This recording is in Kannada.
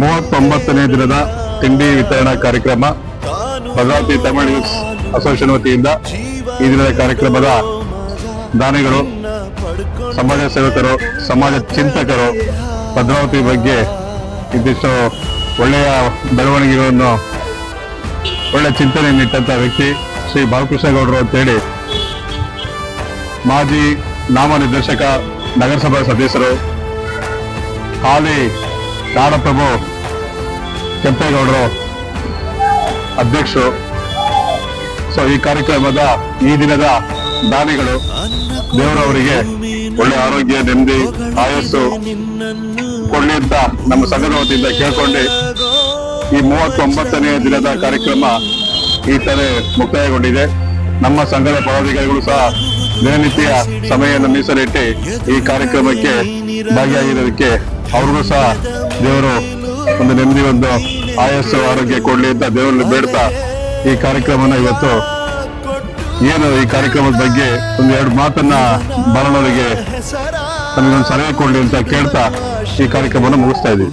ಮೂವತ್ತೊಂಬತ್ತನೇ ದಿನದ ತಿಂಡಿ ವಿತರಣಾ ಕಾರ್ಯಕ್ರಮ ಭದ್ರಾವತಿ ತಮಿಳು ನ್ಯೂಸ್ ಅಸೋಸಿಯೇಷನ್ ವತಿಯಿಂದ ಈ ದಿನದ ಕಾರ್ಯಕ್ರಮದ ದಾನಿಗಳು, ಸಮಾಜ ಸೇವಕರು, ಸಮಾಜ ಚಿಂತಕರು, ಭದ್ರಾವತಿ ಬಗ್ಗೆ ಇದಿಷ್ಟು ಒಳ್ಳೆಯ ಬೆಳವಣಿಗೆಗಳನ್ನು, ಒಳ್ಳೆ ಚಿಂತನೆಯನ್ನು ಇಟ್ಟಂತ ವ್ಯಕ್ತಿ ಶ್ರೀ ಬಾಲಕೃಷ್ಣ ಗೌಡರು ಅಂತೇಳಿ ಮಾಜಿ ನಾಮನಿರ್ದೇಶಕ ನಗರಸಭಾ ಸದಸ್ಯರು, ಹಾಲಿ ನಾಡಪ್ರಭು ಕೆಂಪೇಗೌಡರು ಅಧ್ಯಕ್ಷರು. ಸೊ ಈ ಕಾರ್ಯಕ್ರಮದ ಈ ದಿನದ ದಾನಿಗಳು ದೇವರವರಿಗೆ ಒಳ್ಳೆ ಆರೋಗ್ಯ, ನೆಮ್ಮದಿ, ಆಯಸ್ಸು ಕೊಡ್ಲಿ ಅಂತ ನಮ್ಮ ಸಂಘದ ವತಿಯಿಂದ ಕೇಳ್ಕೊಂಡು ಈ ಮೂವತ್ತೊಂಬತ್ತನೇ ದಿನದ ಕಾರ್ಯಕ್ರಮ ಈ ತರ ಮುಕ್ತಾಯಗೊಂಡಿದೆ. ನಮ್ಮ ಸಂಘದ ಪದಾಧಿಕಾರಿಗಳು ಸಹ ದಿನನಿತ್ಯ ಸಮಯವನ್ನು ಮೀಸಲಿಟ್ಟು ಈ ಕಾರ್ಯಕ್ರಮಕ್ಕೆ ಭಾಗಿಯಾಗಿರೋದಕ್ಕೆ ಅವ್ರಿಗೂ ಸಹ ದೇವರು ಒಂದು ನೆಮ್ಮದಿ, ಒಂದು ಆಯಸ್ಸು ಆರೋಗ್ಯ ಕೊಡಲಿ ಅಂತ ದೇವರಲ್ಲಿ ಬೇಡ್ತಾ ಈ ಕಾರ್ಯಕ್ರಮನ ಇವತ್ತು ಏನು ಈ ಕಾರ್ಯಕ್ರಮದ ಬಗ್ಗೆ ಒಂದು ಎರಡು ಮಾತನ್ನ ಬರೋಣರಿಗೆ ನಮಗೊಂದು ಸಲಹೆ ಕೊಡಲಿ ಅಂತ ಕೇಳ್ತಾ ಈ ಕಾರ್ಯಕ್ರಮನ ಮುಗಿಸ್ತಾ ಇದ್ದೀವಿ.